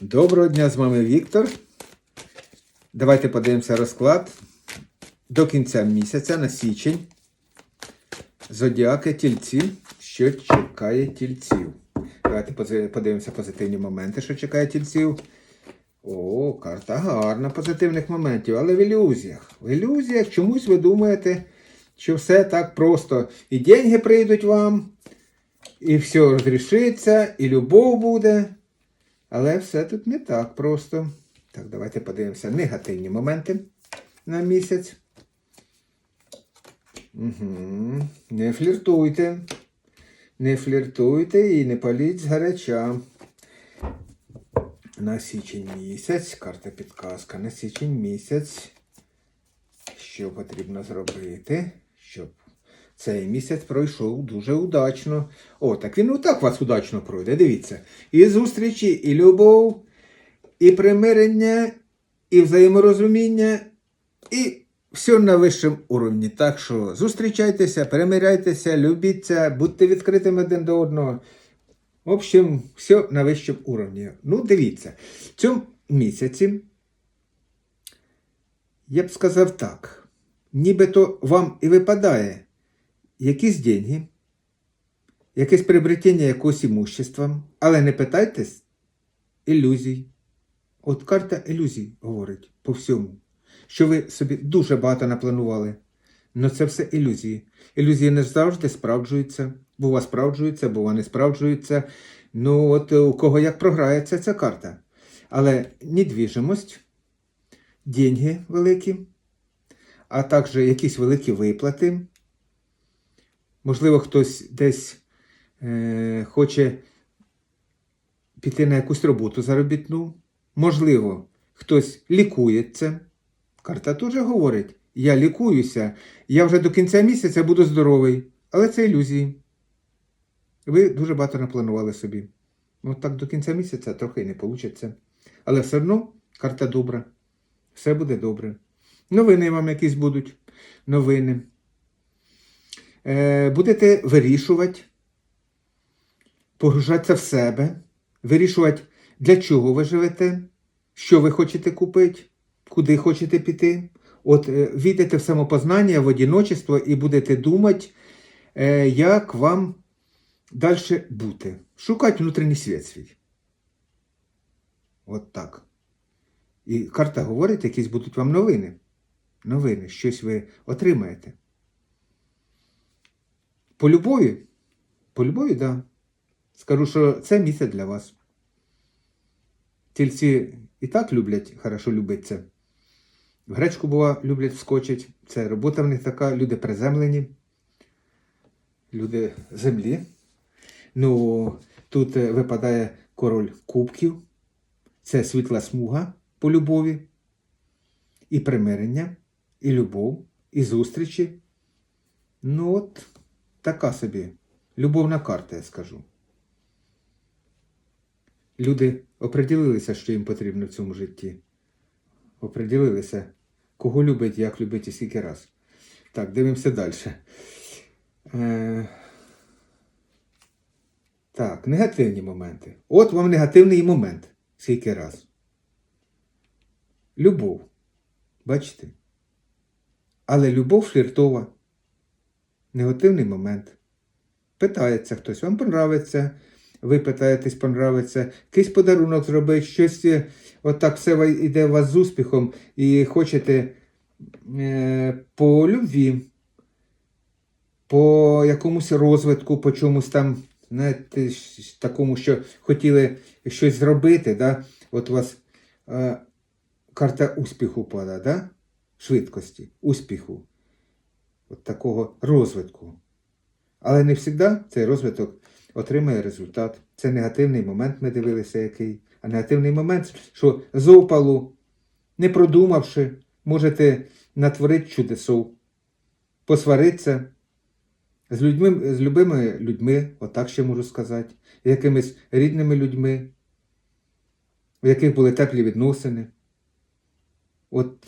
Доброго дня з вами Віктор. Давайте подивимося розклад до кінця місяця на січень. Зодіаки тільці. Що чекає тільців? Давайте подивимося позитивні моменти, що чекає тільців. О, карта гарна позитивних моментів, але в ілюзіях. В ілюзіях чомусь ви думаєте, що все так просто. І деньги прийдуть вам, і все розрішиться, і любов буде. Але все тут не так просто. Так, давайте подивимося негативні моменти на місяць. Угу. Не фліртуйте. Не фліртуйте і не паліть з гаряча. На січень місяць, карта підказка, на січень місяць. Що потрібно зробити, щоб цей місяць пройшов дуже удачно. О, так він і так вас удачно пройде. Дивіться. І зустрічі, і любов, і примирення, і взаєморозуміння, і все на вищому уровні. Так що зустрічайтеся, примиряйтеся, любіться, будьте відкритими один до одного. В общем, все на вищому уровні. Ну, дивіться, в цьому місяці я б сказав так. Нібито вам і випадає якісь деньги, якесь приобретення якогось імущества, але не питайтесь ілюзій. От карта ілюзій говорить по всьому, що ви собі дуже багато напланували. Но це все ілюзії. Ілюзії не завжди справджуються. Бува справджуються, бува не справджуються. Ну, от у кого як програється ця карта. Але недвіжимость, деньги великі, а також якісь великі виплати. Можливо, хтось десь е, хоче піти на якусь роботу заробітну. Можливо, хтось лікується. Карта теж говорить: я лікуюся, я вже до кінця місяця буду здоровий. Але це ілюзії. Ви дуже багато напланували собі. Ну так до кінця місяця трохи й не вийде. Але все одно карта добра. Все буде добре. Новини вам якісь будуть. Новини. Е, будете вирішувати, погружатися в себе, вирішувати, для чого ви живете, що ви хочете купити, куди хочете піти. От е, війдете в самопознання, в одіночество і будете думати, е, як вам далі бути. Шукати внутрішній світ свій. От так. І карта говорить, якісь будуть вам новини. Новини, щось ви отримаєте. По любові? По любові, так. Да. Скажу, що це місце для вас. Тільці і так люблять хорошо любиться. В гречку, бува, люблять вскочить. Це робота в них така, люди приземлені, люди землі. Ну, тут е, випадає король кубків. Це світла смуга по любові, і примирення, і любов, і зустрічі. Ну от, така собі любовна карта, я скажу. Люди оприділилися, що їм потрібно в цьому житті. Оприділилися, кого любить, як любить і скільки раз. Так, дивимося далі. Е... Так, негативні моменти. От вам негативний момент. Скільки раз. Любов. Бачите? Але любов фліртова. Негативний момент. Питається хтось, вам понравиться. Ви питаєтесь, понравиться, якийсь подарунок зробити, щось е, отак все йде у вас з успіхом і хочете е, по любві, по якомусь розвитку, по чомусь там, знаєте, такому, що хотіли щось зробити. Да? От у вас е, карта успіху пада, да? швидкості, успіху, от такого розвитку. Але не завжди цей розвиток отримає результат. Це негативний момент, ми дивилися, який. А негативний момент, що з опалу, не продумавши, можете натворити чудесов, посваритися з людьми, з любими людьми, отак ще можу сказати, якимись рідними людьми, у яких були теплі відносини. От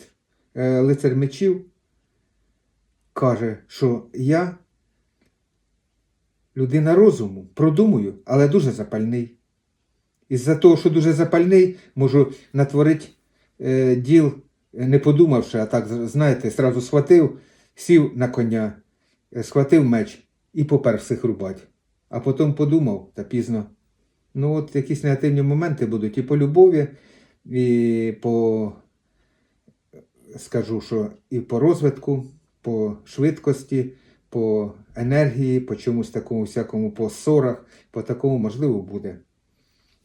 е, лицар мечів каже, що я людина розуму, продумую, але дуже запальний. Із-за того, що дуже запальний, можу натворити е, діл, е, не подумавши, а так, знаєте, сразу схватив, сів на коня, е, схватив меч і попер всіх рубать. А потім подумав, та пізно. Ну, от якісь негативні моменти будуть і по любові, і по, скажу, що і по розвитку, по швидкості, по енергії, по чомусь такому всякому, по ссорах, по такому можливо буде.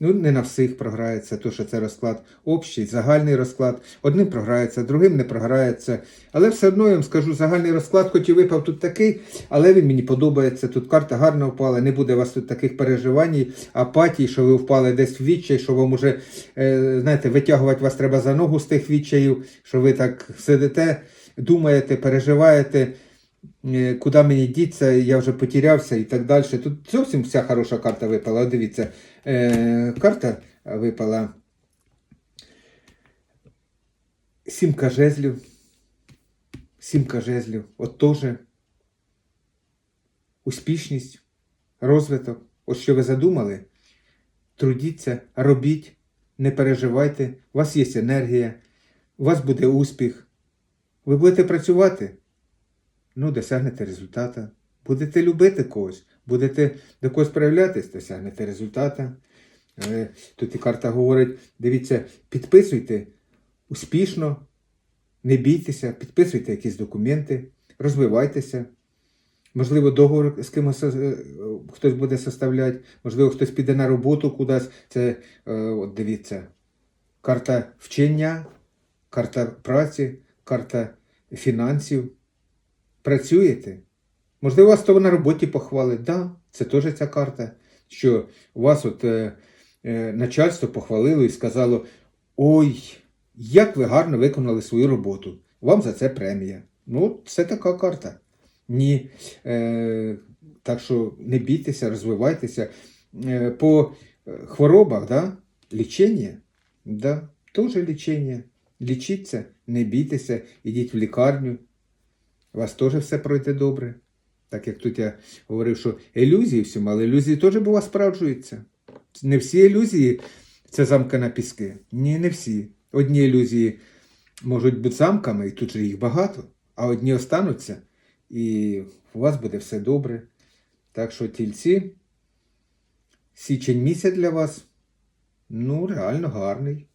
Ну, не на всіх програється, то що це розклад общий, загальний розклад. Одним програється, другим не програється. Але все одно я вам скажу, загальний розклад, хоч і випав тут такий, але він мені подобається. Тут карта гарно впала, не буде у вас тут таких переживань, апатій, що ви впали десь в відчай, що вам уже, е, знаєте, витягувати вас треба за ногу з тих відчаїв, що ви так сидите, думаєте, переживаєте. е, Куди мені діться, я вже потерявся і так далі. Тут зовсім вся хороша карта випала. Дивіться, е, карта випала. Сімка жезлів. Сімка жезлів. От теж успішність, розвиток. От що ви задумали, трудіться, робіть, не переживайте, у вас є енергія, у вас буде успіх. Ви будете працювати, ну, досягнете результата. Будете любити когось, будете до когось проявлятись, досягнете результата. Е, Тут і карта говорить: дивіться, підписуйте успішно, не бійтеся, підписуйте якісь документи, розвивайтеся. Можливо, договор з кимось е, хтось буде составляти, можливо, хтось піде на роботу кудись. Це, е, от дивіться, карта вчення, карта праці, карта фінансів. Працюєте? Можливо, вас того на роботі похвалить. Да, це теж ця карта. Що вас от е, е, начальство похвалило і сказало: Ой, як ви гарно виконали свою роботу. Вам за це премія. Ну, це така карта. Ні. Е, так що не бійтеся, розвивайтеся. Е, по е, хворобах, да? лічення, да? теж лічення. Лічіться, не бійтеся, ідіть в лікарню. У вас теж все пройде добре. Так як тут я говорив, що ілюзії всьому, але ілюзії теж бува справджуються. Не всі ілюзії це замки на піски. Ні, не всі. Одні ілюзії можуть бути замками, і тут же їх багато, а одні остануться, і у вас буде все добре. Так що тільці, січень місяць для вас, ну, реально гарний.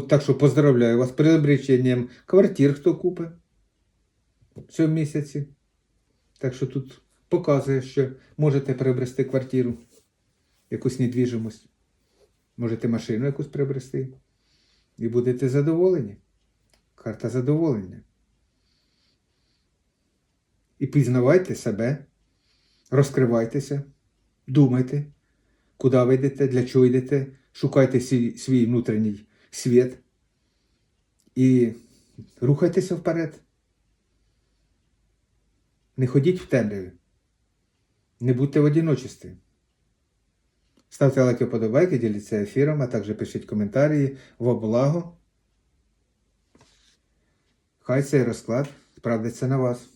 Так що поздравляю вас з приобретенням квартир, хто купить в цьому місяці. Так що тут показує, що можете приобрести квартиру, якусь недвіжимость, можете машину якусь приобрести. І будете задоволені. Карта задоволення. І пізнавайте себе, розкривайтеся, думайте, куди ви йдете, для чого йдете, шукайте свій внутрішній світ і рухайтеся вперед. Не ходіть в темряві. Не будьте в одиночестві. Ставте лайки, подобайки, діліться ефіром, а також пишіть коментарі во благо. Хай цей розклад справдиться на вас.